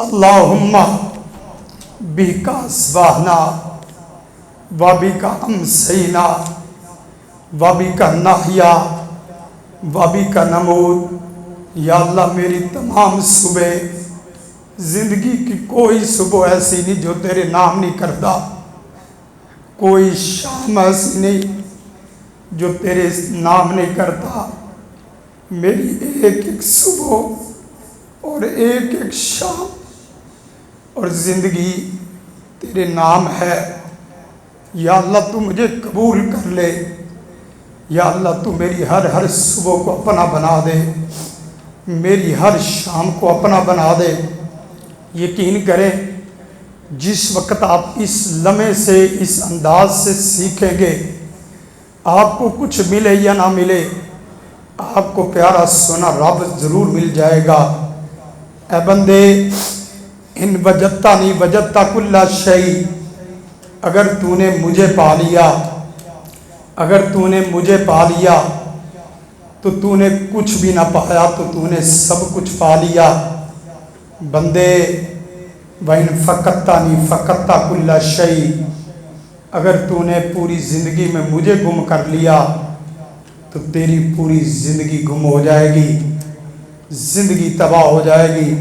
اللہم بھی کا سواہنا وابی کا امسینا وابی کا ناہیا وابی کا نمود۔ یا اللہ، میری تمام صبح، زندگی کی کوئی صبح ایسی نہیں جو تیرے نام نہیں کرتا کوئی شام ایسی نہیں جو تیرے نام نہیں کرتا میری ایک ایک صبح اور ایک ایک شام اور زندگی تیرے نام ہے۔ یا اللہ تو مجھے قبول کر لے۔ یا اللہ تو میری ہر ہر صبح کو اپنا بنا دے۔ میری ہر شام کو اپنا بنا دے۔ یقین کریں، جس وقت آپ اس لمحے سے، اس انداز سے سیکھیں گے، آپ کو کچھ ملے یا نہ ملے، آپ کو پیارا سونا رب ضرور مل جائے گا۔ اے بندے ان وجتا نہیں وجتا کلا شعی اگر تو نے مجھے پا لیا، اگر تو نے مجھے پا لیا، تو تو نے کچھ بھی نہ پایا، تو تو نے سب کچھ پا لیا۔ بندے بہن فقتا نہیں فقتا کلا شعی اگر تو نے پوری زندگی میں مجھے گم کر لیا، تو تیری پوری زندگی گم ہو جائے گی، زندگی تباہ ہو جائے گی۔